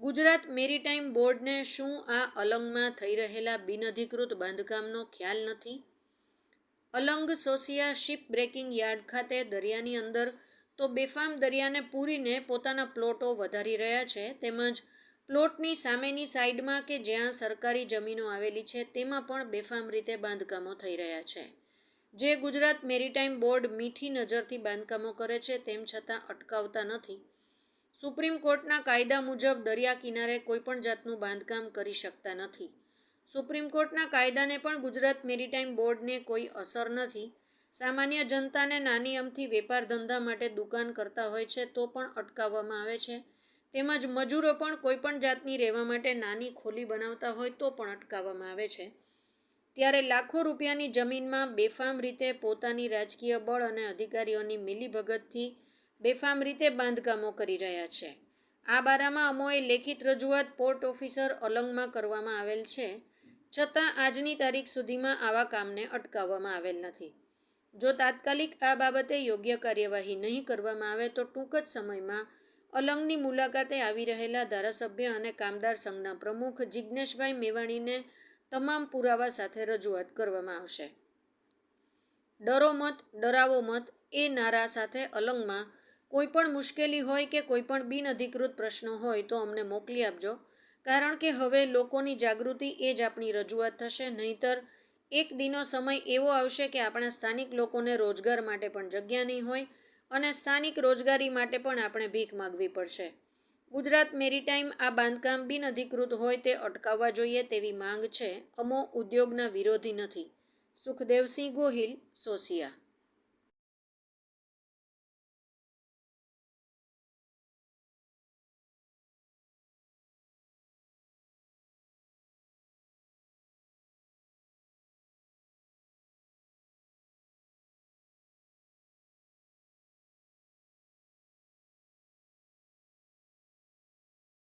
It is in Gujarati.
ગુજરાત મેરીટાઈમ બોર્ડને શું આ અલંગમાં થઈ રહેલા બિનઅધિકૃત બાંધકામનો ખ્યાલ નથી? Alang Sosiya ship breaking yard ખાતે દરિયાની અંદર તો બેફામ દરિયાને પૂરીને પોતાના પ્લોટો વધારી રહ્યા છે. તેમજ પ્લોટની સામેની સાઈડમાં કે જ્યાં સરકારી જમીનો આવેલી છે, તેમાં પણ બેફામ રીતે બાંધકામો થઈ રહ્યા છે. જે ગુજરાત મેરીટાઈમ બોર્ડ મીઠી નજરથી બાંધકામો કરે છે, તેમ છતાં અટકાવતા નથી. સુપ્રીમ કોર્ટના કાયદા મુજબ દરિયા કિનારે કોઈપણ જાતનું બાંધકામ કરી શકતા નથી. સુપ્રીમ કોર્ટના કાયદાને પણ ગુજરાત મેરીટાઈમ બોર્ડને કોઈ અસર નથી. સામાન્ય જનતાને નાની અમથી વેપાર ધંધા માટે દુકાન કરતા હોય છે તો પણ અટકાવવામાં આવે છે. તેમજ મજૂરો પણ કોઈપણ જાતની રહેવા માટે નાની ખોલી બનાવતા હોય તો પણ અટકાવવામાં આવે છે. ત્યારે લાખો રૂપિયાની જમીનમાં બેફામ રીતે પોતાની રાજકીય બળ અને અધિકારીઓની મિલીભગતથી બેફામ રીતે બાંધકામો કરી રહ્યા છે. આ બારામાં અમોએ લેખિત રજૂઆત પોર્ટ ઓફિસર અલંગમાં કરવામાં આવેલ છે, છતાં આજની તારીખ સુધીમાં આવા કામને અટકાવવામાં આવેલ નથી. જો તાત્કાલિક આ બાબતે યોગ્ય કાર્યવાહી નહીં કરવામાં આવે તો ટૂંક જ સમયમાં અલંગની મુલાકાતે આવી રહેલા ધારાસભ્ય અને કામદાર સંઘના પ્રમુખ જિજ્ઞેશભાઈ મેવાણીને તમામ પુરાવા સાથે રજૂઆત કરવામાં આવશે. ડરો મત, ડરાવો મત એ નારા સાથે અલંગમાં કોઈ પણ મુશ્કેલી હોય કે કોઈ પણ બિનઅધિકૃત પ્રશ્નો હોય તો અમને મોકલી આપજો. કારણ કે હવે લોકોની જાગૃતિ એ જ આપણી રજૂઆત થશે. નહીતર એક દિનો સમય એવો આવશે કે આપણા સ્થાનિક લોકોને રોજગાર માટે પણ જગ્યા નહીં હોય અને સ્થાનિક રોજગારી માટે પણ આપણે ભીખ માગવી પડશે. ગુજરાત મેરીટાઈમ આ બાંધકામ બિનઅધિકૃત હોય તે અટકાવવા જોઈએ તેવી માંગ છે. અમો ઉદ્યોગના વિરોધી નથી. સુખદેવસિંહ ગોહિલ, સોસિયા.